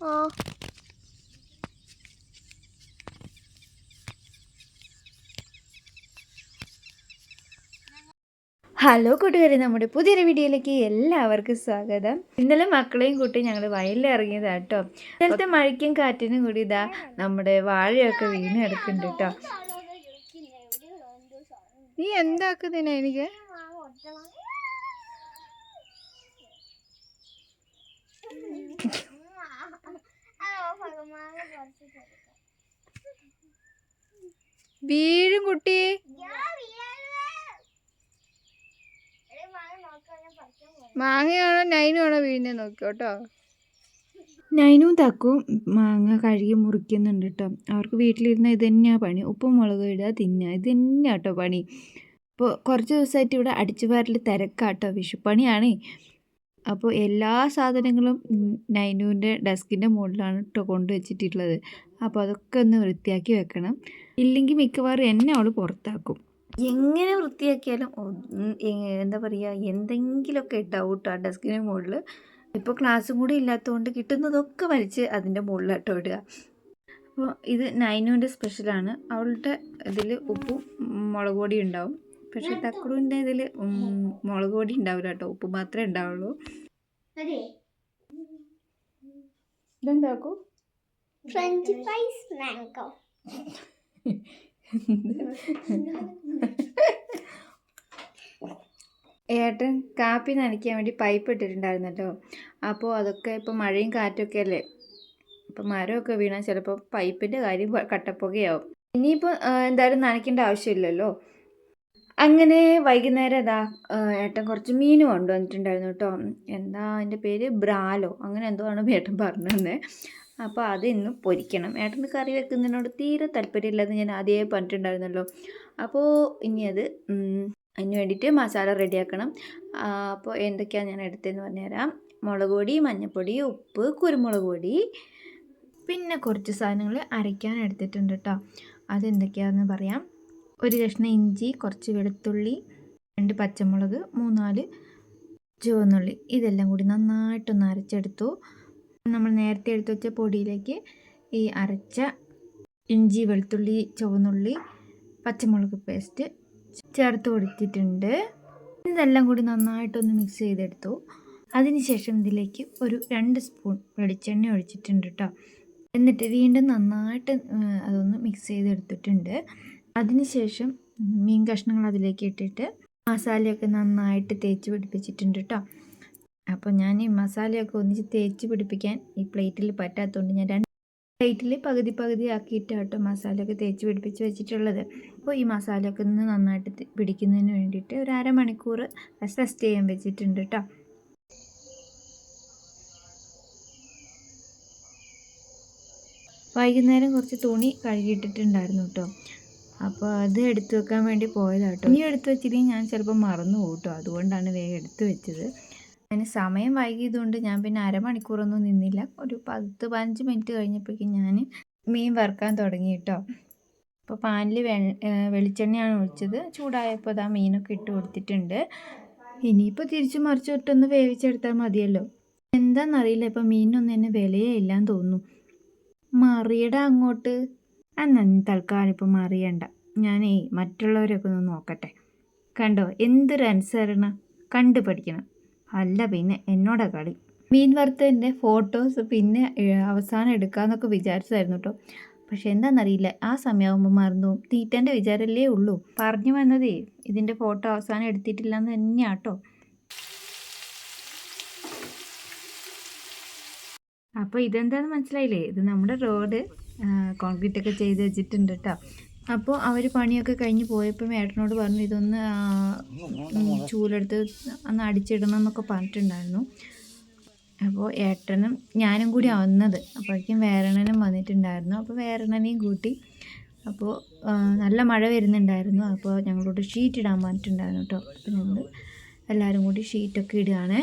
어. Hello കൂട്ടുകാരെ നമ്മുടെ പുതിയൊരു വീഡിയോയിലേക്ക് എല്ലാവർക്കും സ്വാഗതം. ഇന്നലെ മക്കളെയും കൂട്ടി ഞങ്ങൾ വയലിൽ ഇറങ്ങിയതാ കേട്ടോ ഇന്നലത്തെ മഴയ്ക്കും കാറ്റിനും കൂടി ഇതാ നമ്മുടെ വാഴയൊക്കെ വീണ് കിടക്കുന്നുണ്ട് കേട്ടോ. നീ എന്താക്കുന്നതിനാ എനിക്ക്? വീഴും കുട്ടി. മാങ്ങയാണോ നൈനാണോ വീഴുന്നത് നോക്കിയോട്ടോ നൈനും തക്കും മാങ്ങ കഴുകി മുറിക്കുന്നുണ്ട് കേട്ടോ. അവർക്ക് വീട്ടിലിരുന്ന ഇത് തന്നെയാണ് പണി. ഉപ്പും മുളകും ഇടുക തിന്നുക ഇത് തന്നെയാണ് കേട്ടോ പണി. ഇപ്പോൾ കുറച്ച് ദിവസമായിട്ട് ഇവിടെ അടിച്ചുപാരൽ തിരക്കാട്ടോ വിഷുപ്പണിയാണേ. അപ്പോൾ എല്ലാ സാധനങ്ങളും നൈനുവിന്റെ ഡെസ്കിന്റെ മുകളിലാണ് കേട്ടോ കൊണ്ടുവച്ചിട്ടുള്ളത്. അപ്പോൾ അതൊക്കെ ഒന്ന് വൃത്തിയാക്കി വെക്കണം. ഇല്ലെങ്കിൽ മിക്കവാറും എന്നെ അവൾ പുറത്താക്കും. എങ്ങനെ വൃത്തിയാക്കിയാലും എന്താ പറയുക എന്തെങ്കിലുമൊക്കെ ഡൗട്ട് ആ ഡെസ്കിന് മുകളിൽ ഇപ്പോൾ ക്ലാസ്സും കൂടി ഇല്ലാത്തതുകൊണ്ട് കിട്ടുന്നതൊക്കെ വലിച്ച് അതിന്റെ മുകളിലോട്ട് ഇടുക. അപ്പോൾ ഇത് നൈനുവിന്റെ സ്പെഷ്യലാണ് അവളുടെ ഇതിൽ ഉപ്പും മുളക് പൊടി ഉണ്ടാവും. പക്ഷേ തക്കുടുവിന്റെ ഇതിൽ മുളക് പൊടി ഉണ്ടാവില്ല കേട്ടോ. ഉപ്പ് മാത്രമേ ഉണ്ടാവുള്ളൂ. ഇതെന്താക്കൂ? French fries mango. ഏട്ടൻ കാപ്പി നനയ്ക്കാൻ വേണ്ടി പൈപ്പ് ഇട്ടിട്ടുണ്ടായിരുന്നു കേട്ടോ അപ്പോൾ അതൊക്കെ ഇപ്പോൾ മഴയും കാറ്റൊക്കെ അല്ലേ? അപ്പോൾ മരമൊക്കെ വീണാൽ ചിലപ്പോൾ പൈപ്പിന്റെ കാര്യം കട്ടപ്പുകയാവും. ഇനിയിപ്പോൾ എന്തായാലും നനയ്ക്കേണ്ട ആവശ്യമില്ലല്ലോ? അങ്ങനെ വൈകുന്നേരം ഇതാ ഏട്ടൻ കുറച്ച് മീൻ കൊണ്ടുവന്നിട്ടുണ്ടായിരുന്നു കേട്ടോ. എന്താ അതിന്റെ പേര്? ബ്രാലോ. അങ്ങനെ എന്തോ ആണ് ഏട്ടൻ പറഞ്ഞു തന്നെ അപ്പോൾ അതെന്നും പൊരിക്കണം. ഏട്ടന് കറി വെക്കുന്നതിനോട് തീരെ താല്പര്യമില്ലെന്ന് ഞാൻ ആദ്യമേ പറഞ്ഞിട്ടുണ്ടായിരുന്നല്ലോ. അപ്പോൾ ഇനി അത് അതിന് വേണ്ടിയിട്ട് മസാല റെഡിയാക്കണം. അപ്പോൾ എന്തൊക്കെയാണ് ഞാൻ എടുത്തതെന്ന് പറഞ്ഞുതരാം. മുളക് പൊടി മഞ്ഞൾപ്പൊടി ഉപ്പ് കുരുമുളക് പൊടി പിന്നെ കുറച്ച് സാധനങ്ങൾ അരയ്ക്കാൻ എടുത്തിട്ടുണ്ട് കേട്ടോ അതെന്തൊക്കെയാണെന്ന് പറയാം. ഒരു കഷ്ണം ഇഞ്ചി കുറച്ച് വെളുത്തുള്ളി രണ്ട് പച്ചമുളക് മൂന്നാൽ ചുവന്നുള്ളി. ഇതെല്ലാം കൂടി നന്നായിട്ടൊന്ന് അരച്ചെടുത്തു. നമ്മൾ നേരത്തെ എടുത്തു വെച്ച പൊടിയിലേക്ക് ഈ അരച്ച ഇഞ്ചി വെളുത്തുള്ളി ചുവന്നുള്ളി പച്ചമുളക് പേസ്റ്റ് ചേർത്ത് കൊടുത്തിട്ടുണ്ട്. ഇതെല്ലാം കൂടി നന്നായിട്ടൊന്ന് മിക്സ് ചെയ്തെടുത്തു. അതിനുശേഷം ഇതിലേക്ക് ഒരു രണ്ട് സ്പൂൺ വെളിച്ചെണ്ണ ഒഴിച്ചിട്ടുണ്ട് കേട്ടോ എന്നിട്ട് വീണ്ടും നന്നായിട്ട് അതൊന്ന് മിക്സ് ചെയ്തെടുത്തിട്ടുണ്ട്. അതിനുശേഷം മീൻ കഷ്ണങ്ങൾ അതിലേക്ക് ഇട്ടിട്ട് മസാലയൊക്കെ നന്നായിട്ട് തേച്ച് പിടിപ്പിച്ചിട്ടുണ്ട് കേട്ടോ അപ്പോൾ ഞാൻ ഈ മസാലയൊക്കെ ഒന്നിച്ച് തേച്ച് പിടിപ്പിക്കാൻ ഈ പ്ലേറ്റിൽ പറ്റാത്തതുകൊണ്ട് ഞാൻ രണ്ട് പ്ലേറ്റിൽ പകുതി പകുതി ആക്കിയിട്ട് കേട്ടോ മസാലയൊക്കെ തേച്ച് പിടിപ്പിച്ച് വെച്ചിട്ടുള്ളത്. അപ്പോൾ ഈ മസാലയൊക്കെ ഒന്ന് നന്നായിട്ട് പിടിക്കുന്നതിന് വേണ്ടിയിട്ട് ഒരു അരമണിക്കൂർ റെസ്റ്റ് ചെയ്യാൻ വെച്ചിട്ടുണ്ട് കേട്ടോ വൈകുന്നേരം കുറച്ച് തുണി കഴുകിയിട്ടിട്ടുണ്ടായിരുന്നു കേട്ടോ അപ്പോൾ അത് എടുത്തു വെക്കാൻ വേണ്ടി പോയതാട്ടോ ഇനി എടുത്തു വെച്ചില്ലെങ്കിൽ ഞാൻ ചിലപ്പോൾ മറന്നു പോകും കേട്ടോ അതുകൊണ്ടാണ് വേഗം എടുത്തു വെച്ചത്. അതിന് സമയം വൈകിയതുകൊണ്ട് ഞാൻ പിന്നെ അരമണിക്കൂറൊന്നും നിന്നില്ല. ഒരു പത്ത് പതിനഞ്ച് മിനിറ്റ് കഴിഞ്ഞപ്പോഴേക്കും ഞാൻ മീൻ വറുക്കാൻ തുടങ്ങി കേട്ടോ. അപ്പോൾ പാനിൽ വെ വെളിച്ചെണ്ണയാണ് ഒഴിച്ചത്. ചൂടായപ്പോൾ അതാ മീനൊക്കെ ഇട്ട് കൊടുത്തിട്ടുണ്ട്. ഇനിയിപ്പോൾ തിരിച്ചു മറിച്ചിട്ടൊന്ന് വേവിച്ചെടുത്താൽ മതിയല്ലോ. എന്താണെന്നറിയില്ല ഇപ്പോൾ മീനൊന്നും എന്നെ വിലയേ ഇല്ലാന്ന് തോന്നുന്നു. മറിയട അങ്ങോട്ട്. എന്നാ തൽക്കാലം ഇപ്പം മറിയണ്ട. ഞാനേ മറ്റുള്ളവരൊക്കെ ഒന്ന് നോക്കട്ടെ. കണ്ടോ? എന്തൊരു അനുസരണ. കണ്ടു പഠിക്കണം അല്ല പിന്നെ എന്നോടാ കളി? മീൻ വറുത്തതിന്റെ ഫോട്ടോസ് പിന്നെ അവസാനം എടുക്കാമെന്നൊക്കെ വിചാരിച്ചതായിരുന്നു കേട്ടോ പക്ഷെ എന്താണെന്നറിയില്ല ആ സമയമാകുമ്പോൾ മറന്നു പോകും. തീറ്റന്റെ വിചാരമല്ലേ ഉള്ളൂ. പറഞ്ഞു വന്നതേ ഇതിന്റെ ഫോട്ടോ അവസാനം എടുത്തിട്ടില്ല എന്ന് തന്നെയാട്ടോ അപ്പോൾ ഇതെന്താണെന്ന് മനസ്സിലായില്ലേ? ഇത് നമ്മുടെ റോഡ് കോൺക്രീറ്റ് ഒക്കെ ചെയ്ത് വെച്ചിട്ടുണ്ട് കേട്ടോ അപ്പോൾ അവർ പണിയൊക്കെ കഴിഞ്ഞ് പോയപ്പോൾ ഏട്ടനോട് പറഞ്ഞു ഇതൊന്ന് ചൂലെടുത്ത് ഒന്ന് അടിച്ചിടണം എന്നൊക്കെ പറഞ്ഞിട്ടുണ്ടായിരുന്നു. അപ്പോൾ ഏട്ടനും ഞാനും കൂടി വന്നത്. അപ്പോഴേക്കും വേറെണ്ണനും വന്നിട്ടുണ്ടായിരുന്നു. അപ്പോൾ വേറെണ്ണനെയും കൂട്ടി അപ്പോൾ നല്ല മഴ വരുന്നുണ്ടായിരുന്നു. അപ്പോൾ ഞങ്ങളോട് ഷീറ്റ് ഇടാൻ പറഞ്ഞിട്ടുണ്ടായിരുന്നു കേട്ടോ അപ്പോൾ ഞങ്ങൾ എല്ലാവരും കൂടി ഷീറ്റൊക്കെ ഇടുകയാണ്.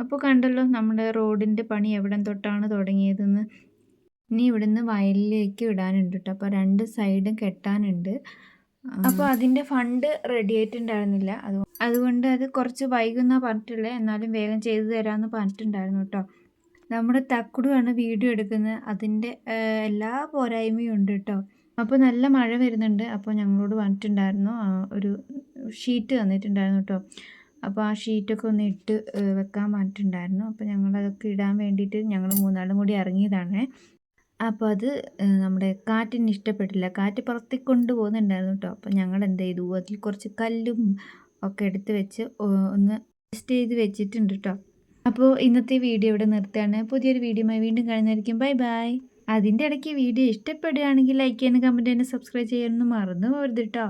അപ്പോൾ കണ്ടല്ലോ നമ്മുടെ റോഡിന്റെ പണി എവിടം തൊട്ടാണ് തുടങ്ങിയതെന്ന്. ഇനി ഇവിടുന്ന് വയലിലേക്ക് ഇടാനുണ്ട് കേട്ടോ അപ്പോൾ രണ്ട് സൈഡും കെട്ടാനുണ്ട്. അപ്പോൾ അതിന്റെ ഫണ്ട് റെഡി ആയിട്ടുണ്ടായിരുന്നില്ല. അത് അതുകൊണ്ട് അത് കുറച്ച് വൈകുന്ന പറഞ്ഞിട്ടുള്ളത് എന്നാലും വേഗം ചെയ്തു തരാമെന്ന് പറഞ്ഞിട്ടുണ്ടായിരുന്നു കേട്ടോ നമ്മുടെ തക്കുടുവാണ് വീഡിയോ എടുക്കുന്നത്. അതിന്റെ എല്ലാ പോരായ്മയും ഉണ്ട് കേട്ടോ അപ്പോൾ നല്ല മഴ വരുന്നുണ്ട്. അപ്പോൾ ഞങ്ങളോട് പറഞ്ഞിട്ടുണ്ടായിരുന്നു. ആ, ഒരു ഷീറ്റ് തന്നിട്ടുണ്ടായിരുന്നു കേട്ടോ അപ്പോൾ ആ ഷീറ്റൊക്കെ ഒന്ന് ഇട്ട് വെക്കാൻ പറഞ്ഞിട്ടുണ്ടായിരുന്നു. അപ്പോൾ ഞങ്ങളതൊക്കെ ഇടാൻ വേണ്ടിയിട്ട് ഞങ്ങൾ മൂന്നാളും കൂടി ഇറങ്ങിയതാണ്. അപ്പോൾ അത് നമ്മുടെ കാറ്റിന് ഇഷ്ടപ്പെട്ടില്ല. കാറ്റ് പുറത്തേക്ക് പോകുന്നുണ്ടായിരുന്നു കേട്ടോ അപ്പോൾ ഞങ്ങൾ എന്ത് ചെയ്തു? അതിൽ കുറച്ച് കല്ലും ഒക്കെ എടുത്ത് വെച്ച് ഒന്ന് ടെസ്റ്റ് ചെയ്ത് വെച്ചിട്ടുണ്ട് കേട്ടോ അപ്പോൾ ഇന്നത്തെ വീഡിയോ ഇവിടെ നിർത്തുകയാണ്. പുതിയൊരു വീഡിയോയുമായി വീണ്ടും കാണുന്നതായിരിക്കും. Bye bye. അതിന്റെ ഇടയ്ക്ക് വീഡിയോ ഇഷ്ടപ്പെടുകയാണെങ്കിൽ ലൈക്ക് ചെയ്യാനും കമന്റ് ചെയ്യാനും സബ്സ്ക്രൈബ് ചെയ്യാനൊന്നും മറന്നു പോകരുത് കേട്ടോ